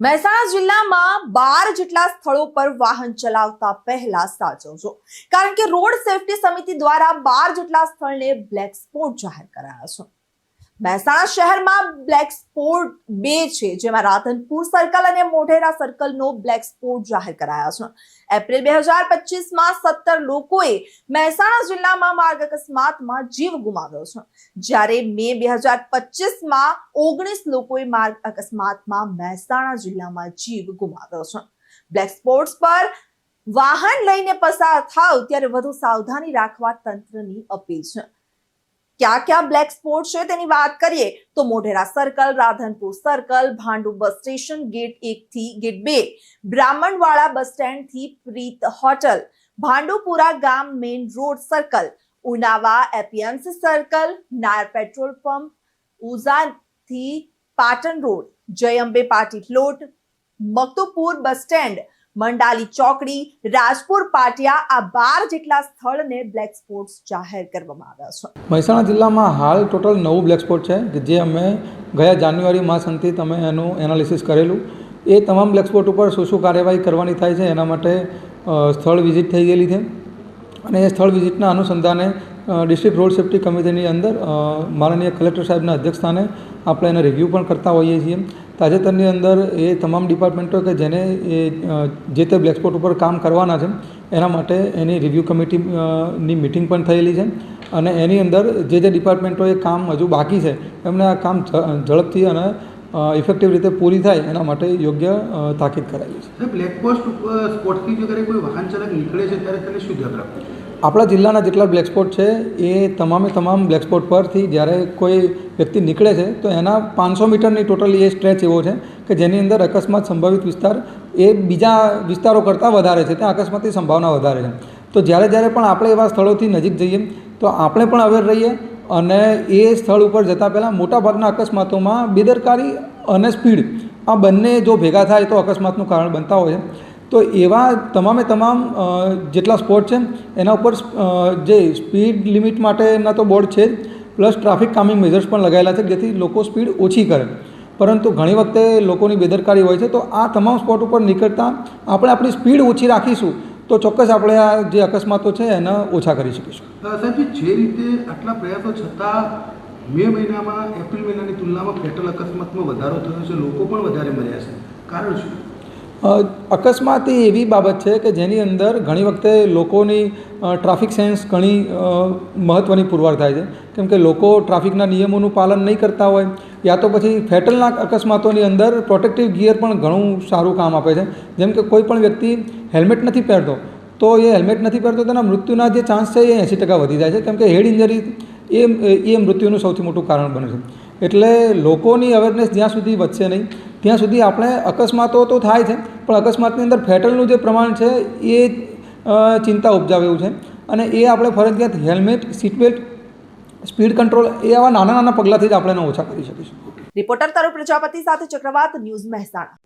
મહેસાણા જિલ્લામાં બાર જેટલા સ્થળો પર વાહન ચલાવતા પહેલા સાચવજો. કારણ કે રોડ સેફટી સમિતિ દ્વારા બાર જેટલા સ્થળને બ્લેક સ્પોટ જાહેર કરાયા છે. મહેસાણા શહેરમાં બ્લેક સ્પોટ બે છે, જેમાં રાધનપુર સર્કલ અને મોઢેરા સર્કલનો બ્લેક સ્પોટ જાહેર કરાયા છે. એપ્રિલ બે હજાર પચીસમાં સત્તર લોકોએ મહેસાણા જિલ્લામાં માર્ગ અકસ્માતમાં જીવ ગુમાવ્યો છે. જ્યારે મે બે હજાર પચીસમાં ઓગણીસ લોકોએ માર્ગ અકસ્માતમાં મહેસાણા જિલ્લામાં જીવ ગુમાવ્યો છે. બ્લેક સ્પોટ્સ પર વાહન લઈને પસાર થાવ ત્યારે વધુ સાવધાની રાખવા તંત્રની અપીલ છે. ક્યાં ક્યાં બ્લેક સ્પોટ છે તેની વાત કરીએ તો Modhera circle Radhanpur circle Bhandu bus station gate એક થી ગેટ બે બ્રાહ્મણવાડા બસ સ્ટેન્ડ થી પ્રીત હોટલ ભાંડુપુરા ગામ main road circle Unava APMC circle Nayar petrol pump ઉઝાથી Patan road જય અંબે પાટી પ્લોટ મકતુપુર બસ સ્ટેન્ડ Mandali ચોકડી, રાજપુર, પાટિયા આ બાર જેટલા સ્થળને બ્લેક સ્પોટ્સ જાહેર કરવામાં આવ્યા છે. મહેસાણા જિલ્લામાં હાલ ટોટલ નવું બ્લેક સ્પોટ છે કે જે અમે ગયા જાન્યુઆરી માસ અંતે તમે એનું એનાલિસિસ કરેલું. એ તમામ બ્લેક સ્પોટ ઉપર શું શું કાર્યવાહી કરવાની થાય છે એના માટે સ્થળ વિઝિટ થઈ ગયેલી છે. અને એ સ્થળ વિઝિટના અનુસંધાને ડિસ્ટ્રિક્ટ રોડ સેફ્ટી કમિટીની અંદર માનનીય કલેક્ટર સાહેબના અધ્યક્ષસ્થાને આપણે એને રિવ્યૂ પણ કરતા હોઈએ છીએ. તાજેતરની અંદર એ તમામ ડિપાર્ટમેન્ટો કે જેને એ જે તે બ્લેક સ્પોટ ઉપર કામ કરવાના છે, એના માટે એની રિવ્યૂ કમિટીની મિટિંગ પણ થયેલી છે. અને એની અંદર જે જે ડિપાર્ટમેન્ટોએ કામ હજુ બાકી છે, એમને આ કામ ઝડપથી અને ઇફેક્ટિવ રીતે પૂરી થાય, એના માટે યોગ્ય તાકીદ કરાવી છે. બ્લેક ઉપર સ્પોટથી જો કોઈ વાહન ચાલક નીકળે છે, ત્યારે તેને શું ધ્યાન રાખવું આપણા જિલ્લાના જેટલા બ્લેક સ્પોટ છે, એ તમામે તમામ બ્લેક સ્પોટ પરથી જ્યારે કોઈ વ્યક્તિ નીકળે છે, તો એના પાંચસો મીટરની ટોટલી એ સ્ટ્રેચ એવો છે કે જેની અંદર અકસ્માત સંભવિત વિસ્તાર એ બીજા વિસ્તારો કરતાં વધારે છે, ત્યાં અકસ્માતની સંભાવના વધારે છે. તો જ્યારે જ્યારે પણ આપણે એવા સ્થળોથી નજીક જઈએ, તો આપણે પણ અવેર રહીએ અને એ સ્થળ ઉપર જતાં પહેલાં મોટાભાગના અકસ્માતોમાં બેદરકારી અને સ્પીડ આ બંને જો ભેગા થાય તો અકસ્માતનું કારણ બનતા હોય છે. તો એવા તમામે તમામ જેટલા સ્પોટ છે એના ઉપર જે સ્પીડ લિમિટ માટેના તો બોર્ડ છે જ પ્લસ ટ્રાફિક કામિંગ મેજર્સ પણ લગાવેલા છે જેથી લોકો સ્પીડ ઓછી કરે. પરંતુ ઘણી વખતે લોકોની બેદરકારી હોય છે તો આ તમામ સ્પોટ ઉપર નીકળતા આપણે આપણી સ્પીડ ઓછી રાખીશું તો ચોક્કસ આપણે આ જે અકસ્માતો છે એને ઓછા કરી શકીશું. અ, સાહેબજી જે રીતે આટલા પ્રયાસો છતાં મે મહિનામાં એપ્રિલ મહિનાની તુલનામાં પેટ્રોલ અકસ્માતમાં વધારો થયો છે લોકો પણ વધારે મર્યા છે. કારણ શું? અકસ્માત એ એવી બાબત છે કે જેની અંદર ઘણી વખતે લોકોની ટ્રાફિક સેન્સ ઘણી મહત્ત્વની પુરવાર થાય છે. કેમ કે લોકો ટ્રાફિકના નિયમોનું પાલન નહીં કરતા હોય, યા તો પછી ફેટલના અકસ્માતોની અંદર પ્રોટેક્ટિવ ગિયર પણ ઘણું સારું કામ આપે છે. જેમ કે કોઈ પણ વ્યક્તિ હેલ્મેટ નથી પહેરતો, તો એ હેલ્મેટ નથી પહેરતો, તેના મૃત્યુના જે ચાન્સ છે એ એંસી ટકા વધી જાય છે. કેમ કે હેડ ઇન્જરી એ એ મૃત્યુનું સૌથી મોટું કારણ બને છે. એટલે લોકોની અવેરનેસ જ્યાં સુધી વધશે નહીં ત્યાં સુધી આપણે અકસ્માતો તો થાય છે, પણ અકસ્માતની અંદર ફેટલનું જે પ્રમાણ છે, એ ચિંતા ઉપજાવે એવું છે. અને એ આપણે ફરજિયાત હેલ્મેટ સીટબેલ્ટ સ્પીડ કંટ્રોલ, એ આવા નાના નાના પગલાંથી જ આપણે ઓછા કરી શકીશું. રિપોર્ટર તરુ પ્રજાપતિ સાથે ચક્રવાત ન્યૂઝ મહેસાણા.